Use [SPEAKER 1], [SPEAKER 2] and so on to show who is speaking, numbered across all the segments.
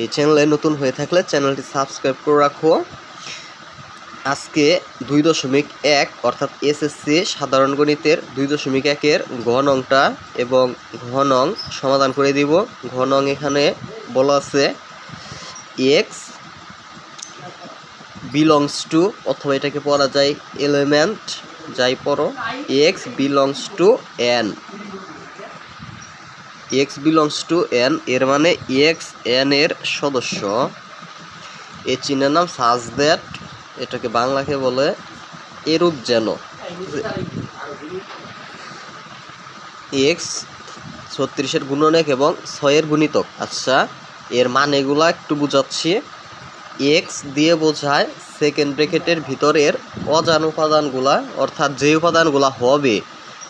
[SPEAKER 1] এই চ্যানেলে নতুন হয়ে থাকলে চ্যানেলটি সাবস্ক্রাইব করে রাখো। আজকে দুই দশমিক এক, অর্থাৎ এসএসসি সাধারণ গণিতের দুই দশমিক একের ঘন অংটা এবং ঘন সমাধান করে দিব। ঘন এখানে বলা আছে এক্স বিলংস টু অথবা এটাকে পড়া যায় এলিমেন্ট যাই পড়ো x belongs to N x belongs to N এর মানে এক্স এন এর সদস্য। এই চিহ্নের নাম সাজ দ্যাট এটাকে বাংলাকে বলে এরূপ যেন। এক্স ছত্রিশের গুণনীয়ক এবং ছয়ের গুণিতক। আচ্ছা এর মানেগুলা একটু বুঝাচ্ছি। এক্স দিয়ে বোঝায় সেকেন্ড ব্র্যাকেটের ভিতরের অজান উপাদানগুলা, অর্থাৎ যে উপাদানগুলা হবে,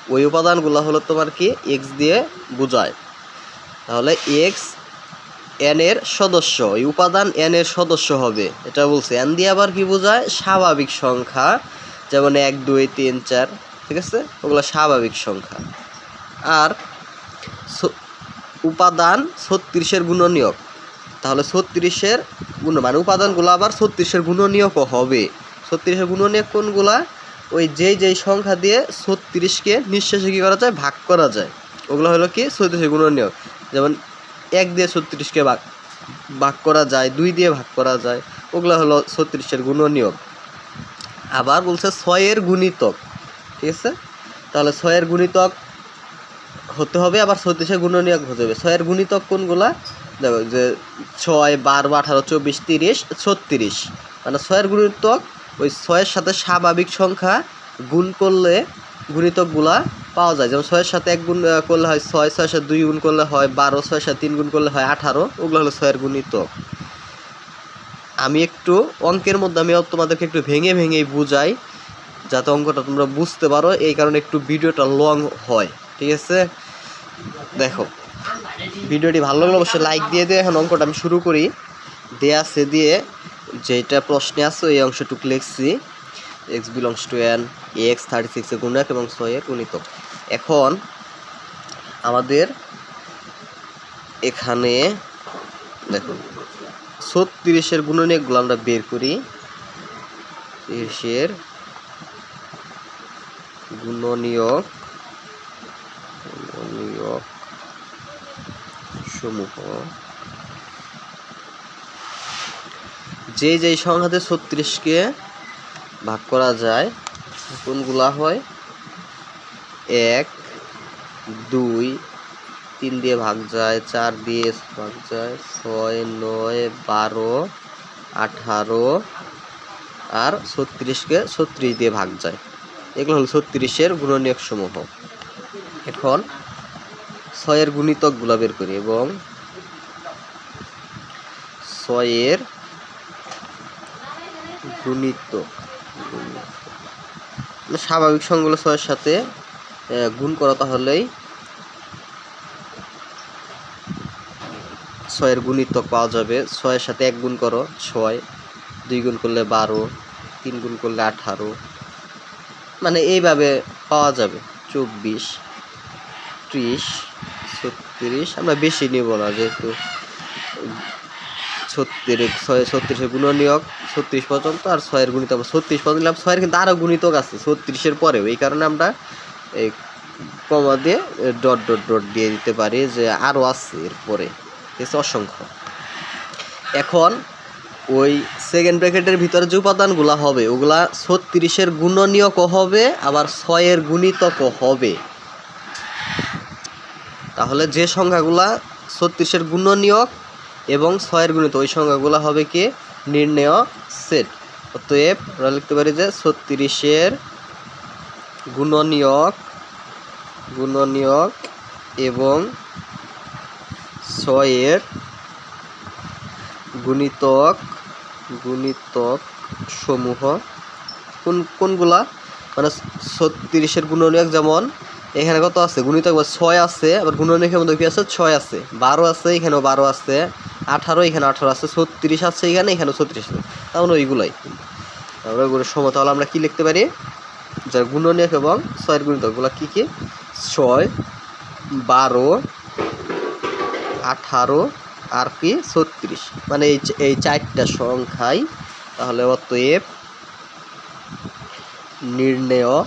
[SPEAKER 1] ওই উপাদানগুলো হলো তোমার কি? এক্স দিয়ে বোঝায়। তাহলে এক্স এন এর সদস্য, এই উপাদান এন এর সদস্য হবে। এটা বলছে, এন দিয়ে আবার কি বোঝায়? স্বাভাবিক সংখ্যা, যেমন এক, দুই, তিন, চার, ঠিক আছে? ওগুলো স্বাভাবিক সংখ্যা। আর উপাদান ছত্রিশের গুণনীয়ক। তাহলে ছত্রিশের গুণ মানে উপাদানগুলো আবার ছত্রিশের গুণনীয়কও হবে। ছত্রিশের গুণনীয়ক কোনগুলা? ওই যেই যেই সংখ্যা দিয়ে ছত্রিশকে নিঃশেষে কী করা যায়? ভাগ করা যায়। ওগুলো হলো কি? ছত্রিশের গুণনীয়ক। যেমন এক দিয়ে ছত্রিশকে ভাগ ভাগ করা যায়, দুই দিয়ে ভাগ করা যায়, ওগুলো হলো ছত্রিশের গুণ গুণনীয়ক। আবার বলছে ছয়ের গুণিতক, ঠিক আছে? তাহলে ছয়ের গুণিতক হতে হবে, আবার ছত্রিশের গুণনীয়ক হতে হবে। ছয়ের গুণিতক কোনগুলা? দেখো যে ছয়, বারো, আঠারো, চব্বিশ, তিরিশ, ছত্রিশ। মানে ছয়ের গুণিতক, ওই ছয়ের সাথে স্বাভাবিক সংখ্যা গুণ করলে গুণিতকগুলা পাওয়া যায়। যেমন ছয়ের সাথে এক গুণ করলে হয় ছয়, ছয়ের সাথে দুই গুণ করলে হয় বারো, ছয়ের সাথে তিন গুণ করলে হয় আঠারো, ওগুলো হলো ছয়ের গুণিত। আমি একটু অঙ্কের মধ্যে আমি তোমাদেরকে একটু ভেঙে ভেঙেই বুঝাই, যাতে অঙ্কটা তোমরা বুঝতে পারো, এই কারণে একটু ভিডিওটা লং হয়, ঠিক আছে? দেখো, ভিডিওটি ভালো লাগলে অবশ্যই লাইক দিয়ে দিয়ে এখন অঙ্কটা আমি শুরু করি। দেয়া আছে দিয়ে যেটা প্রশ্নে আছে এই অংশটুকু লিখছি। X belongs to N x thirty সিক্সের গুণক এবং ছয়ের গুণিত। এখন আমাদের এখানে দেখুন, ছত্রিশের গুণনীয়কগুলো আমরা বের করি। তিরিশের গুণনীয়ক গুণনীয়ক সমূহ। যে যেই সংখ্যাতে ছত্রিশকে ভাগ করা যায়। কোনগুলা হয়? এক, দুই, তিন দিয়ে ভাগ যায়, চার দিয়ে ভাগ যায়, ছয়, নয়, বারো, আঠারো, আর ছত্রিশকে ছত্রিশ দিয়ে ভাগ যায়। এগুলো হলো ছত্রিশের গুণনীয়ক সমূহ। এখন ছয়ের গুণিতকগুলো বের করি এবং ছয়ের গুণিতক। স্বাভাবিক সংখ্যাগুলো ছয়ের সাথে গুণ করা তাহলেই ছয়ের গুণিতক পাওয়া যাবে। ছয়ের সাথে এক গুণ করো, ছয়। দুই গুণ করলে বারো, তিন গুণ করলে আঠারো। মানে এইভাবে পাওয়া যাবে। চব্বিশ, ত্রিশ, ছত্রিশ। আমরা বেশি নিব না, যেহেতু ছত্রিশ, ছয়, ছত্রিশের গুণনীয়ক। ছত্রিশ পর্যন্ত আর ছয়ের গুণিত ছত্রিশ পর্যন্ত নিলাম, ছয়ের কিন্তু আরও গুণিতক আছে, ছত্রিশের পরেও। এই কারণে আমরা এই কমা দিয়ে ডট ডট ডট দিয়ে দিতে পারি যে আরও আছে এরপরে। ঠিক আছে, অসংখ্য। এখন ওই সেকেন্ড ব্র্যাকেটের ভিতরে যে উপাদানগুলো হবে, ওগুলা ছত্রিশের গুণনীয়কও হবে, আবার ছয়ের গুণিতকও হবে। তাহলে যে সংখ্যাগুলা ছত্রিশের গুণনীয়ক এবং ছয়ের গুণিত ওই সংখ্যাগুলো হবে কি? নির্ণয় সেট। অতএব আমরা লিখতে পারি যে ছত্রিশের গুণনীয়ক গুণনীয়ক এবং ছয়ের গুণিতক গুণিতক সমূহ। কোন, কোনগুলা? মানে ছত্রিশের গুণনীয়ক যেমন এখানে কত আছে? গুণিতক ছয় আছে, আবার গুণনীয়কের মধ্যে কি আছে? ছয় আছে, বারো আছে, এখানেও বারো আছে। আঠারো, এখানে আঠারো আছে, ছত্রিশ আছে, এখানে এখানে ছত্রিশ আছে। তাহলে ওইগুলাই। আমরা ওগুলো সময় তাহলে আমরা কি লিখতে পারি? যার গুণনীয়ক এবং ছয়ের গুণিতকগুলো কী কী? ছয়, বারো, আঠারো, আর কি? ছত্রিশ। মানে এই এই চারটা সংখ্যাই তাহলে অতএব নির্ণেয়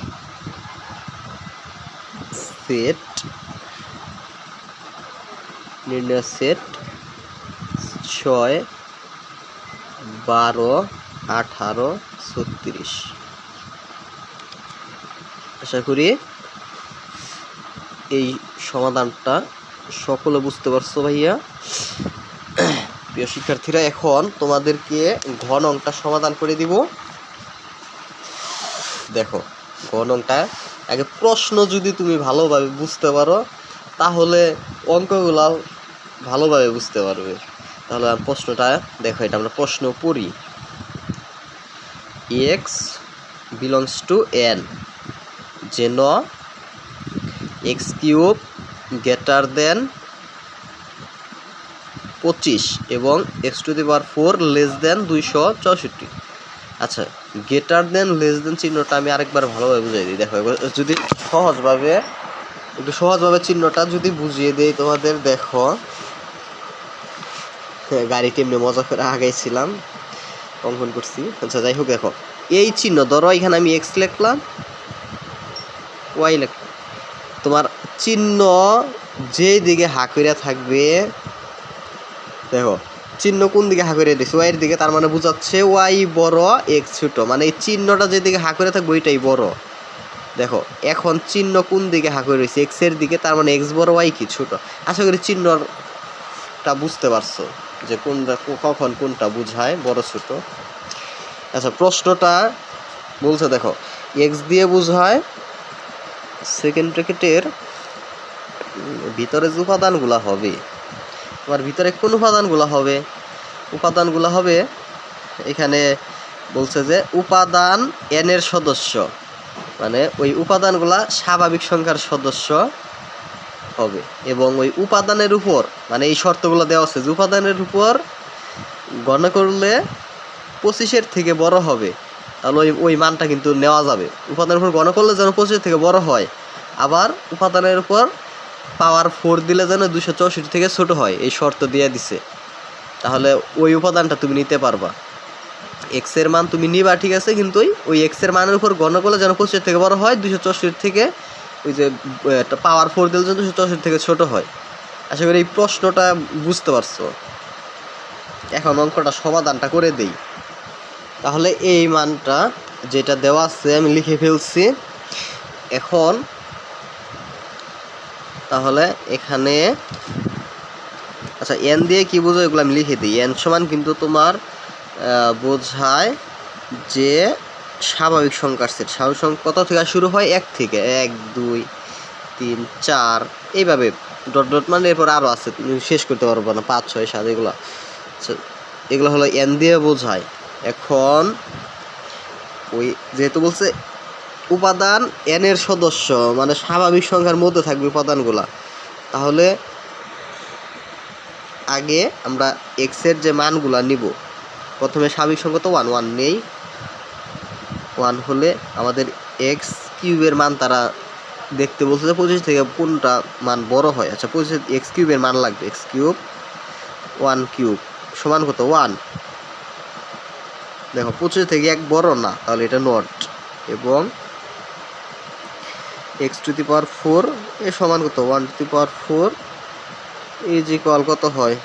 [SPEAKER 1] সেট, নির্ণয় সেট ছয়, বারো, আঠারো, ছত্রিশ। আশা করি এই সমাধানটা সকলে বুঝতে পারছ ভাইয়া। প্রিয় শিক্ষার্থীরা, এখন তোমাদেরকে ঘন অঙ্কটা সমাধান করে দিব। দেখো, ঘন অঙ্কটা। আগে প্রশ্ন যদি তুমি ভালোভাবে বুঝতে পারো, তাহলে অঙ্কগুলাও ভালোভাবে বুঝতে পারবে। তাহলে প্রশ্নটা দেখো, এটা আমরা প্রশ্ন পড়ি। এক্স বিলংস টু এন যেন এক্স কিউব গ্রেটার দেন পঁচিশ এবং x to the power four less than দুইশো চৌষট্টি। আচ্ছা গ্রেটার দেন লেস দেন চিহ্নটা আমি আরেকবার ভালোভাবে বুঝিয়ে দিই। দেখো যদি সহজভাবে, একটু সহজভাবে চিহ্নটা যদি বুঝিয়ে দেই তোমাদের, দেখো গাড়িতে এমনি মজা করে আগাইছিলাম। অঙ্কন করছি। আচ্ছা যাই হোক, দেখো। এই চিহ্ন, ধরো, এখানে আমি এক্স লিখলাম ওয়াই লিখলাম। তোমার চিহ্ন যেই দিকে হা কইরা থাকবে, দেখো, চিহ্ন কোন দিকে হা দিচ্ছে ওয়াইয়ের দিকে, তার মানে বোঝাচ্ছে ওয়াই বড় এক্স ছোট। মানে এই চিহ্নটা যেদিকে হা থাকবে, ওইটাই বড়। দেখো, এখন চিহ্ন কোন দিকে হা করে রয়েছে এক্সের দিকে, তার মানে এক্স বড় ওয়াই কি ছোট? আশা করি চিহ্নটা বুঝতে পারছ। যে কোনটা কখন কোনটা বুঝায়, বড় ছোট। আচ্ছা প্রশ্নটা বলছে, দেখো এক্স দিয়ে বোঝায় সেকেন্ড ব্র্যাকেটের ভিতরে যে উপাদানগুলো হবে, তোমার ভিতরে কোন উপাদানগুলো হবে? উপাদানগুলো হবে, এখানে বলছে যে উপাদান এন এর সদস্য মানে ওই উপাদানগুলা স্বাভাবিক সংখ্যার সদস্য। হবে। এবং ওই উপাদানের উপর মানে এই শর্তগুলো দেওয়া আছে যে উপাদানের উপর গণনা করলে পঁচিশের থেকে বড় হবে। তাহলে ওই ওই মানটা কিন্তু নেওয়া যাবে। উপাদানের উপর গণনা করলে যেন পঁচিশের থেকে বড় হয়, আবার উপাদানের উপর পাওয়ার ফোর দিলে যেন দুশো চৌষট্টি থেকে ছোট হয়, এই শর্ত দিয়ে দিছে। তাহলে ওই উপাদানটা তুমি নিতে পারবা। এক্সের মান তুমি নিবা, ঠিক আছে? কিন্তু ওই ওই এক্স মানের উপর গণনা করলে যেন পঁচিশের থেকে বড় হয়, দুশো চৌষট্টি থেকে ওই যে একটা পাওয়ার ফোর দিলে দুশো চৌষট্টি থেকে ছোট হয়। আশা করি এই প্রশ্নটা বুঝতে পারছ। এখন অঙ্কটা সমাধানটা করে দেই। তাহলে এই মানটা যেটা দেওয়া আছে, আমি লিখে ফেলছি। এখন, তাহলে এখানে আচ্ছা এন দিয়ে কি বোঝো? এগুলো আমি লিখে দিই। এন সমান কিন্তু তোমার বোঝায় যে স্বাভাবিক সংখ্যার সেট স্বাভাবিক সংখ্যা কত থেকে শুরু হয়? এক থেকে। এক, দুই, তিন, চার। এইভাবে ডট ডট মানে এরপর আরও আছে। শেষ করতে পারব না। পাঁচ, ছয়, সাত, এগুলো। এগুলো হলো এন দিয়ে বোঝায়। এখন, ওই যেহেতু বলছে উপাদান এন এর সদস্য মানে স্বাভাবিক সংখ্যার মধ্যে থাকবে উপাদানগুলা। তাহলে আগে আমরা এক্সের যে মানগুলা নিব। প্রথমে স্বাভাবিক সংখ্যা তো ওয়ান ওয়ান নেই। ওয়ান হলে আমাদের এক্স কিউবের মান তারা দেখতে বলছে যে পঁচিশ থেকে কোনটা মান বড় হয়। আচ্ছা পঁচিশ এক্স কিউবের মান লাগবে। এক্স কিউব, ওয়ান কিউব সমান কত? ওয়ান। দেখো, পঁচিশ থেকে এক বড় না, তাহলে এটা নট। এবং x to the power four এ সমান কত? One to the power four যে কল কত হয়?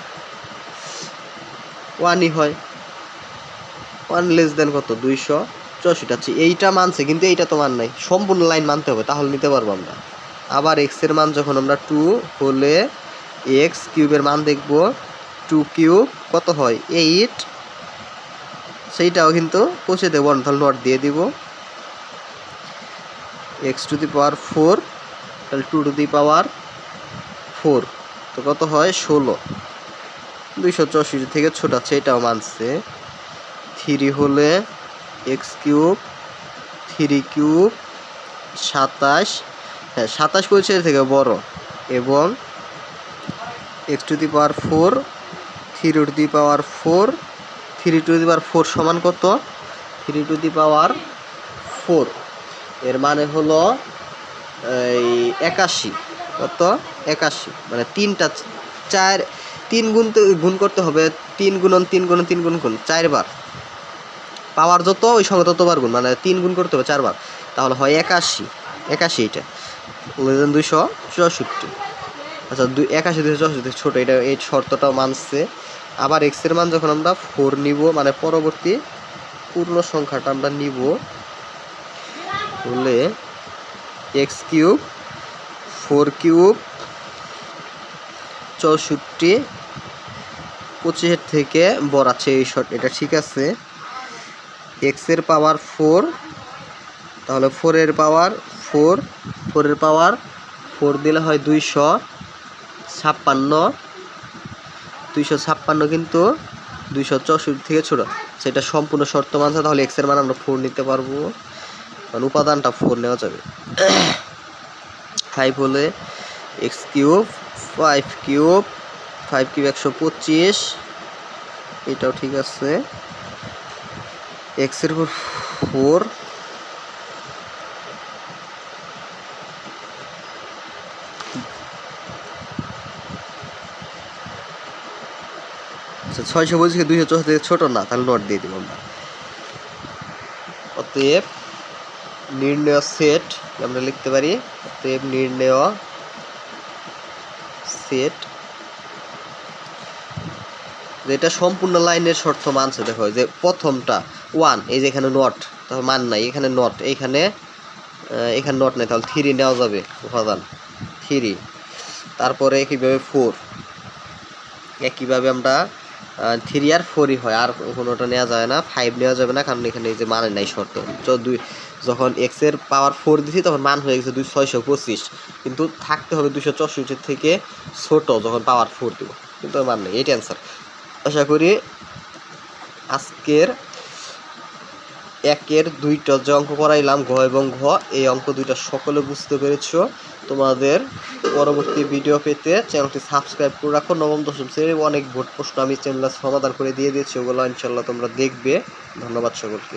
[SPEAKER 1] ওয়ানই হয়। ওয়ান লেস দেন কত? দুইশো। চৌষট্টি আচ্ছা এইটা মানছে, কিন্তু এইটা তো মান নাই। সম্পূর্ণ লাইন মানতে হবে, তাহলে নিতে পারব আমরা। আবার এক্সের মান যখন আমরা টু হলে এক্স কিউবের মান দেখব টু কিউব কত হয়? এইট সেইটাও কিন্তু পৌঁছে দেবো তাহলে নট দিয়ে দিব। X to the power four তাহলে two to the power four তো কত হয়? ষোলো। দুইশো চৌষট্টি থেকে ছোট আছে, এটাও মানছে। থ্রি হলে এক্স কিউব, থ্রি কিউব, সাতাশ হ্যাঁ সাতাশ পরিচয় থেকে বড়। এবং x to the power four, three to the power four, three to the power four সমান কত? Three to the power four. এর মানে হলো, এই একাশি। কত? একাশি। মানে তিনটা, চার, তিন গুণ গুণ করতে হবে। তিন গুণন তিন গুণন তিন গুণ গুণ। চারবার। পাওয়ার যত, ওই সঙ্গে ততবার গুণ মানে তিন গুণ করতে হবে চারবার। তাহলে হয় একাশি একাশি এটা দুইশো চৌষট্টি। আচ্ছা দুই, একাশি, দুইশো চৌষট্টি ছোটো, এটা, এই শর্তটা মানছে। আবার এক্সের মান যখন আমরা ফোর নিব মানে পরবর্তী পূর্ণ সংখ্যাটা আমরা নিব, হলে এক্স কিউব ফোর কিউব চৌষট্টি, পঁচিশের থেকে বড় আছে, এই শর্ট এটা ঠিক আছে। এক্সের পাওয়ার ফোর তাহলে ফোরের পাওয়ার ফোর ফোরের পাওয়ার ফোর দিলে হয় দুইশো ছাপ্পান্ন। দুইশো ছাপ্পান্ন কিন্তু দুইশো চৌষট্টি থেকে ছোটো। সেটা সম্পূর্ণ শর্ত মানছে, তাহলে এক্সের মান আমরা ফোর নিতে পারব। কারণ উপাদানটা ফোর নেওয়া যাবে। ফাইভ হলে x cube five cube five cube একশো পঁচিশ। এটাও ঠিক আছে। এক্সের উপর ফোর আচ্ছা ছয়শো পঁচিশকে দুইশো চৌষট্টি ছোটো? না, তাহলে নোট দিয়ে দিব আমরা। অতএব নির্ণয় সেট আমরা লিখতে পারি, অতএব নির্ণয় সেট যেটা সম্পূর্ণ লাইনের শর্ত মানছে দেখো, যে প্রথমটা ওয়ান, এই যে এখানে নট, তাহলে মান নাই, এখানে নট, এইখানে এখানে নট নাই, তাহলে থ্রি নেওয়া যাবে, উপাদান থ্রি তারপরে কীভাবে ফোর একইভাবে আমরা থ্রি আর ফোরই হয়, আর কোনোটা নেওয়া যায় না ফাইভ নেওয়া যাবে না, কারণ এখানে এই যে মানে নাই শর্ত দুই, যখন এক্সের পাওয়ার ফোর দিছি, তখন মান হয়ে গেছে দুই, ছয়শো পঁচিশ, কিন্তু থাকতে হবে দুশো চৌষট্টি থেকে ছোট, যখন পাওয়ার ফোর দিব, কিন্তু মান নেই, এইটা অ্যান্সার আশা করি আজকের একের দুইটা যে অঙ্ক করাইলাম ঘ এবং ঘ, এই অঙ্ক দুইটা সকলে বুঝতে পেরেছ। তোমাদের পরবর্তী ভিডিও পেতে চ্যানেলটি সাবস্ক্রাইব করে রাখো। নবম, দশম শ্রেণির অনেক ভোট প্রশ্ন আমি চ্যানেলে সমাধান করে দিয়ে দিয়েছি, ওগুলো ইনশাল্লাহ তোমরা দেখবে। ধন্যবাদ সকলকে।